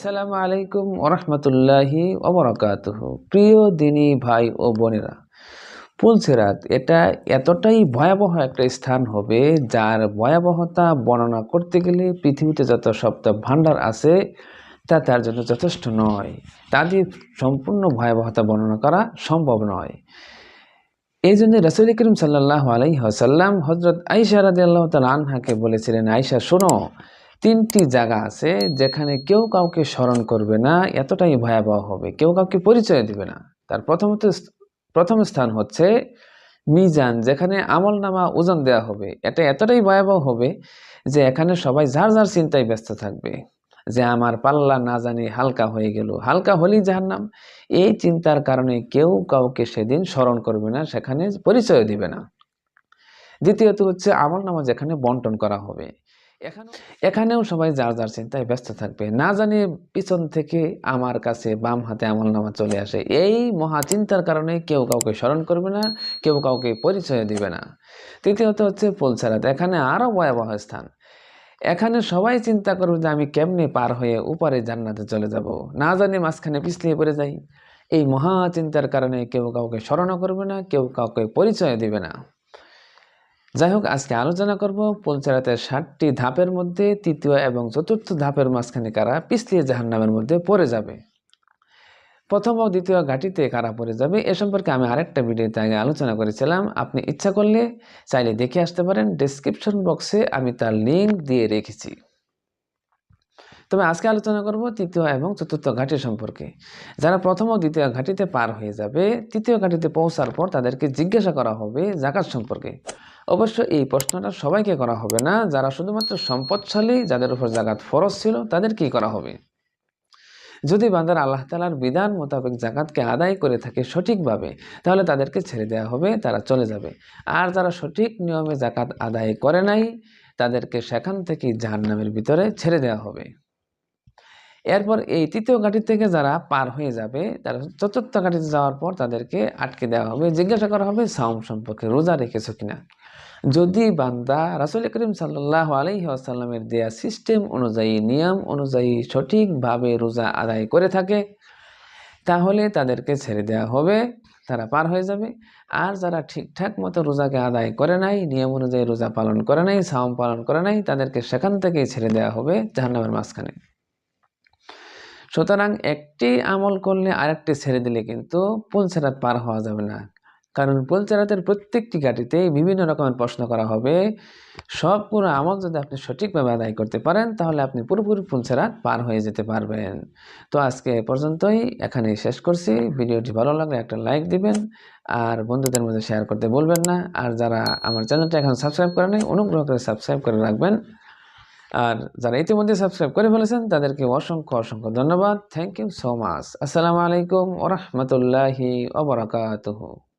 আসসালামু আলাইকুম ওরহমতুল্লাহি ওবরাকাতুহ। প্রিয় দিনী ভাই ও বোনেরা পুলসেরাত এটা এতটাই ভয়াবহ একটা স্থান হবে যার ভয়াবহতা বর্ণনা করতে গেলে পৃথিবীতে যত সপ্ত ভাণ্ডার আছে তা তার জন্য যথেষ্ট নয়। তাদের সম্পূর্ণ ভয়াবহতা বর্ণনা করা সম্ভব নয়। এই জন্য রসুল করিম সাল্লাহ আলাইসাল্লাম হজরত আইসা রাজি আল্লাহ তাল আনহাকে বলেছিলেন আইসা শোনো তিনটি জায়গা আছে যেখানে কেউ কাউকে স্মরণ করবে না, এতটাই ভয়াবহ হবে। কেউ কাউকে পরিচয় দিবে না। তার প্রথমত প্রথম স্থান হচ্ছে মিজান, যেখানে আমল নামা ওজন দেওয়া হবে। এটা এতটাই ভয়াবহ হবে যে এখানে সবাই যার যার চিন্তায় ব্যস্ত থাকবে যে আমার পাল্লা না জানি হালকা হয়ে গেল। হালকা হলেই যাহার নাম এই চিন্তার কারণে কেউ কাউকে সেদিন স্মরণ করবে না, সেখানে পরিচয় দিবে না। দ্বিতীয়ত হচ্ছে আমল নামা যেখানে বন্টন করা হবে। এখানেও সবাই যার যার চিন্তায় ব্যস্ত থাকবে। না জানি পিছন থেকে আমার কাছে বাম হাতে আমল নামা চলে আসে। এই মহা চিন্তার কারণে কেউ কাউকে স্মরণ করবে না, কেউ কাউকে পরিচয় দিবে না। তৃতীয়ত হচ্ছে পোলছারাত এখানে আরও ভয়াবহ স্থান। এখানে সবাই চিন্তা করবে যে আমি কেমনে পার হয়ে উপরে জান্নাতে চলে যাব। না জানি মাঝখানে পিছলিয়ে পড়ে যাই। এই মহা চিন্তার কারণে কেউ কাউকে স্মরণও করবে না, কেউ কাউকে পরিচয় দিবে না। যাই হোক আজকে আলোচনা করব পঞ্চায়েতের ষাটটি ধাপের মধ্যে তৃতীয় এবং চতুর্থ ধাপের মাঝখানে কারা পিছলিয়ে জাহান্নামের মধ্যে পড়ে যাবে। প্রথম ও দ্বিতীয় ঘাটিতে কারা পড়ে যাবে এ সম্পর্কে আমি আরেকটা ভিডিওতে আগে আলোচনা করেছিলাম। আপনি ইচ্ছা করলে চাইলে দেখে আসতে পারেন। ডিসক্রিপশন বক্সে আমি তার লিঙ্ক দিয়ে রেখেছি। তবে আজকে আলোচনা করব তৃতীয় এবং চতুর্থ ঘাটি সম্পর্কে। যারা প্রথম ও দ্বিতীয় ঘাটিতে পার হয়ে যাবে, তৃতীয় ঘাটিতে পৌঁছার পর তাদেরকে জিজ্ঞাসা করা হবে জাকাত সম্পর্কে। অবশ্য এই প্রশ্নটা সবাইকে করা হবে না, যারা শুধুমাত্র সম্পদশালী, যাদের উপর জাকাত ফরজ ছিল তাদের তাদেরকেই করা হবে। যদি বান্দার আল্লাহ তালার বিধান মোতাবেক জাকাতকে আদায় করে থাকে সঠিকভাবে, তাহলে তাদেরকে ছেড়ে দেওয়া হবে, তারা চলে যাবে। আর যারা সঠিক নিয়মে জাকাত আদায় করে নাই, তাদেরকে সেখান থেকেই জাহান্নামের ভিতরে ছেড়ে দেওয়া হবে। এরপর এই তৃতীয় ঘাটি থেকে যারা পার হয়ে যাবে, তারা চতুর্থ ঘাঁটিতে যাওয়ার পর তাদেরকে আটকে দেওয়া হবে। জিজ্ঞাসা করা হবে সাউম সম্পর্কে, রোজা রেখেছো কিনা? যদি বান্দা রাসুল করিম সাল্লাহ আলহি আসাল্লামের দেয়া সিস্টেম অনুযায়ী, নিয়ম অনুযায়ী সঠিকভাবে রোজা আদায় করে থাকে, তাহলে তাদেরকে ছেড়ে দেওয়া হবে, তারা পার হয়ে যাবে। আর যারা ঠিকঠাক মতো রোজাকে আদায় করে নাই, নিয়ম অনুযায়ী রোজা পালন করে নাই, সাওম পালন করে নাই, তাদেরকে সেখান থেকেই ছেড়ে দেওয়া হবে জাহান্নামের মাঝখানে। সুতরাং একটি আমল করলে আরেকটি ছেড়ে দিলে কিন্তু পুলসেরাত পার হওয়া যাবে না। কারণ পুলচেরাতের প্রত্যেকটি গাড়িতে বিভিন্ন রকমের প্রশ্ন করা হবে। সবগুলো আমল যদি আপনি সঠিকভাবে আদায় করতে পারেন, তাহলে আপনি পুরোপুরি পুলচেরাত পার হয়ে যেতে পারবেন। তো আজকে এ পর্যন্তই এখানে শেষ করছি। ভিডিওটি ভালো লাগলে একটা লাইক দিবেন, আর বন্ধুদের মধ্যে শেয়ার করতে বলবেন না। আর যারা আমার চ্যানেলটা এখন সাবস্ক্রাইব করে নেই অনুগ্রহ করে সাবস্ক্রাইব করে রাখবেন। আর যারা ইতিমধ্যে সাবস্ক্রাইব করে ফেলেছেন, তাদেরকে অসংখ্য অসংখ্য ধন্যবাদ। থ্যাংক ইউ সো মাচ আসসালামু আলাইকুম ওরহমতুল্লাহি ওবরাকাতহ